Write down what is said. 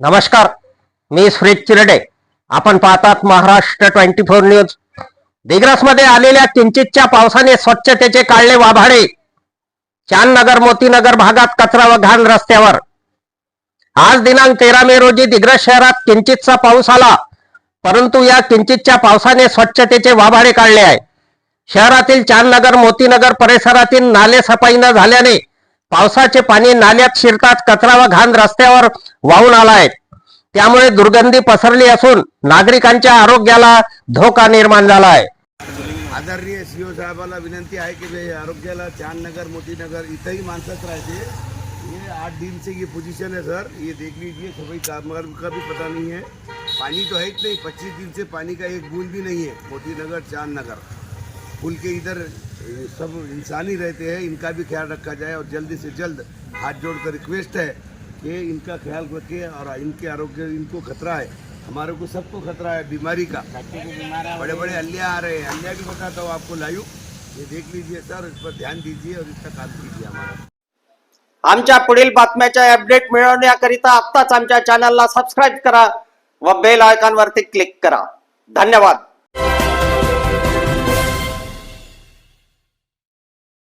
नमस्कार मी सुरेश चिरडे. आपण पाहतात महाराष्ट्र ट्वेंटी फोर न्यूज. दिग्रसमध्ये आलेल्या किंचितच्या पावसाने स्वच्छतेचे काढले वाभाडे. चांदनगर मोतीनगर भागात कचरा व घाण रस्त्यावर. आज दिनांक तेरा मे रोजी दिग्रस शहरात किंचितचा पाऊस आला परंतु या किंचितच्या पावसाने स्वच्छतेचे वाभाडे काढले आहे. शहरातील चांदनगर मोतीनगर परिसरातील नाले सफाई न झाल्याने पावसाचे पाणी नाल्यात शिरतात कचरा व घाण रस्त्यावर वाहून आला आहे त्यामुळे दुर्गंधी पसरली असून नागरिकांच्या आरोग्याला धोका निर्माण झाला आहे आदरणीय सीओ साहेबाला विनंती आहे की आरोग्याला चांदनगर मोतीनगर इथंही माणसंच राहते ये आठ दिन से ये पोजीशन है सर ये देख लीजिए सभी कामगार का भी पता नहीं है पानी तो है नाही नहीं पच्चीस दिन से पानी का एक बूंद भी नहीं है मोतीनगर चांदनगर. पुल के इधर सब इंसान ही रहते हैं इनका भी ख्याल रखा जाए और जल्दी से जल्द हाथ जोड़कर रिक्वेस्ट है कि इनका ख्याल रखें और इनके आरोग्य इनको खतरा है। हमारे को सबको खतरा है बीमारी का। बड़े बड़े हल्लिया आ रहे हैं। हल्लिया भी बताता हूँ आपको लाइव। ये देख लीजिए सर इस पर ध्यान दीजिए और इसका काम कीजिए हमारा। आमच्या पुढील बातम्याच्या अपडेट मिळवण्याकरिता आत्ताच आमच्या चॅनलला सबस्क्राईब करा व बेल आयकॉनवरती क्लिक करा. धन्यवाद.